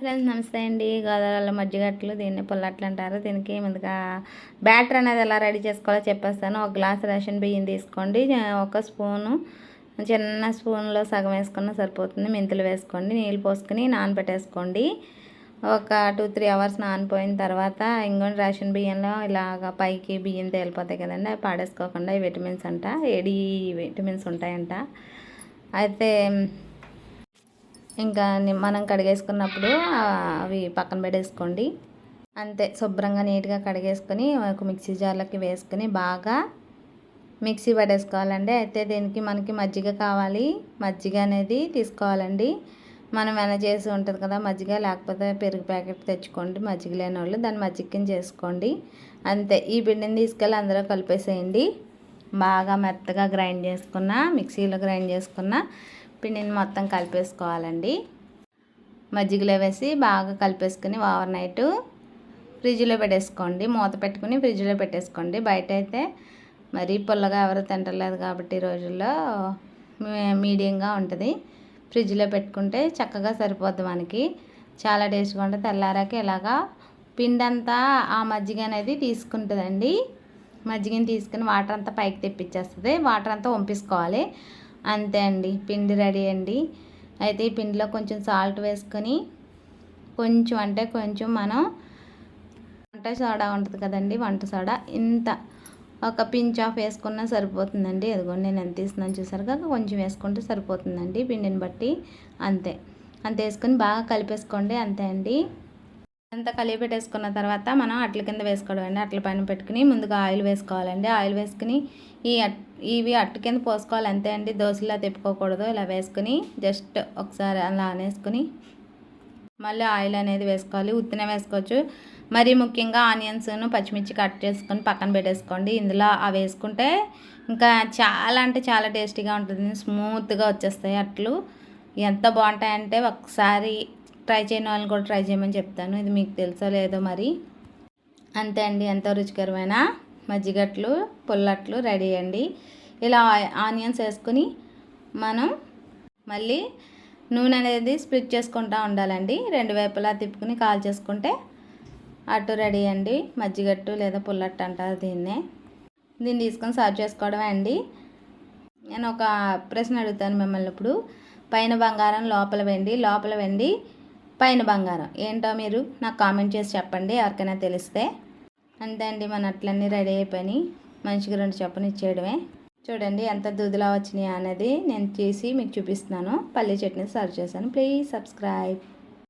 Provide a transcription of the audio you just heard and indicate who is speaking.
Speaker 1: Friends నమస్తే అండి. గోదావరిలో మజ్జిగట్లు దీన్ని పుల్లట్లు అంటారు దీనికి ముందుగా బ్యాటర్ అనేది ఎలా రెడీ చేసుకోవాలో చెప్పేస్తాను. ఒక గ్లాస్ రేషన్ బియ్యం తీసుకోండి. ఒక స్పూను చిన్న స్పూన్లో సగం వేసుకున్న సరిపోతుంది. మెంతులు వేసుకోండి. నీళ్ళు పోసుకుని నానబెట్టేసుకోండి. ఒక టూ త్రీ అవర్స్ నానిపోయిన తర్వాత ఇంకోటి రేషన్ బియ్యంలో ఇలాగ పైకి బియ్యం తేలిపోతాయి కదండి. అవి పాడేసుకోకుండా విటమిన్స్ అంట ఏడి విటమిన్స్ ఉంటాయంట. అయితే ఇంకా మనం కడిగేసుకున్నప్పుడు అవి పక్కన పెట్టేసుకోండి. అంతే శుభ్రంగా నీట్గా కడిగేసుకొని ఒక మిక్సీ జార్లోకి వేసుకొని బాగా మిక్సీ పడేసుకోవాలండి అయితే దీనికి మనకి మజ్జిగ కావాలి. మజ్జిగ అనేది తీసుకోవాలండి. మనం వెన చేసి ఉంటుంది కదా మజ్జిగ లేకపోతే పెరుగు ప్యాకెట్ తెచ్చుకోండి మజ్జిగ లేని వాళ్ళు దాన్ని మజ్జిగ చేసుకోండి. అంతే ఈ పిండిని తీసుకెళ్ళి అందులో కలిపేసేయండి. బాగా మెత్తగా గ్రైండ్ చేసుకున్న మిక్సీలో గ్రైండ్ చేసుకున్న పిండిని మొత్తం కలిపేసుకోవాలండి. మజ్జిగలో వేసి బాగా కలిపేసుకుని ఓవర్ నైట్ ఫ్రిడ్జ్లో పెట్టేసుకోండి. మూత పెట్టుకుని ఫ్రిడ్జ్లో పెట్టేసుకోండి. బయట అయితే మరీ పుల్లగా ఎవరు తింటలేదు కాబట్టి ఈ రోజుల్లో మీ- మీడియంగా ఉంటుంది. ఫ్రిడ్జ్లో పెట్టుకుంటే చక్కగా సరిపోద్ది మనకి. చాలా టేస్ట్గా ఉంటుంది. తెల్లారాక ఇలాగా పిండి అంతా ఆ మజ్జిగ అనేది తీసుకుంటుందండి. మజ్జిగని తీసుకుని వాటర్ అంతా పైకి తెప్పించేస్తుంది. వాటర్ అంతా వంపేసుకోవాలి. అంతే అండి పిండి రెడీ అండి. అయితే ఈ పిండిలో కొంచెం సాల్ట్ వేసుకొని కొంచెం అంటే కొంచెం మనం వంట సోడా ఉంటుంది కదండి వంట సోడా ఇంత ఒక పించ్ ఆఫ్ వేసుకున్నా సరిపోతుందండి. అదిగోండి నేను ఎంత తీస్తున్నాను చూసారుగా కొంచెం వేసుకుంటే సరిపోతుందండి పిండిని బట్టి అంతే. అంత వేసుకొని బాగా కలిపేసుకోండి అంతే అండి. అంతా కలిపి పెట్టేసుకున్న తర్వాత మనం అట్ల కింద వేసుకోవడం అండి అట్ల పైన పెట్టుకుని ముందుగా ఆయిల్ వేసుకోవాలండి. ఆయిల్ వేసుకుని ఈ అట్ ఇవి అట్టు కింద పోసుకోవాలి అంతే అండి. దోశలా తిప్పుకోకూడదు. ఇలా వేసుకుని జస్ట్ ఒకసారి అలా అనేసుకుని మళ్ళీ ఆయిల్ అనేది వేసుకోవాలి. ఉత్తిన వేసుకోవచ్చు. మరి ముఖ్యంగా ఆనియన్స్ను పచ్చిమిర్చి కట్ చేసుకొని పక్కన పెట్టేసుకోండి. ఇందులో అవి వేసుకుంటే ఇంకా చాలా అంటే చాలా టేస్టీగా ఉంటుంది స్మూత్గా వచ్చేస్తాయి అట్లు. ఎంత బాగుంటాయంటే ఒకసారి ట్రై చేయని వాళ్ళని కూడా ట్రై చేయమని చెప్తాను. ఇది మీకు తెలుసో లేదో మరి. అంతే అండి ఎంతో రుచికరమైన మజ్జిగట్లు పుల్లట్లు రెడీ అండి. ఇలా ఆనియన్స్ వేసుకుని మనం మళ్ళీ నూనె అనేది స్ప్లిట్ చేసుకుంటూ ఉండాలండి. రెండు వైపులా తిప్పుకుని కాల్ చేసుకుంటే అటు రెడీ అండి. మజ్జిగట్టు లేదా పుల్లట్టు అంటారు దీన్నే. దీన్ని తీసుకొని సర్వ్ చేసుకోవడమే అండి. నేను ఒక ప్రశ్న అడుగుతాను మిమ్మల్ని ఇప్పుడు. పైన బంగారం లోపల వెండి. లోపల వెండి పైన బంగారం. ఏంటో మీరు నాకు కామెంట్ చేసి చెప్పండి ఎవరికైనా తెలిస్తే. అంతే అండి మన అట్లన్నీ రెడీ అయిపోయి మనిషికి రెండు చెప్పని ఇచ్చేయడమే. చూడండి ఎంత దూదులా వచ్చినాయి అనేది నేను చేసి మీకు చూపిస్తున్నాను. పల్లీ చట్నీ సర్వ్ చేశాను. Please subscribe.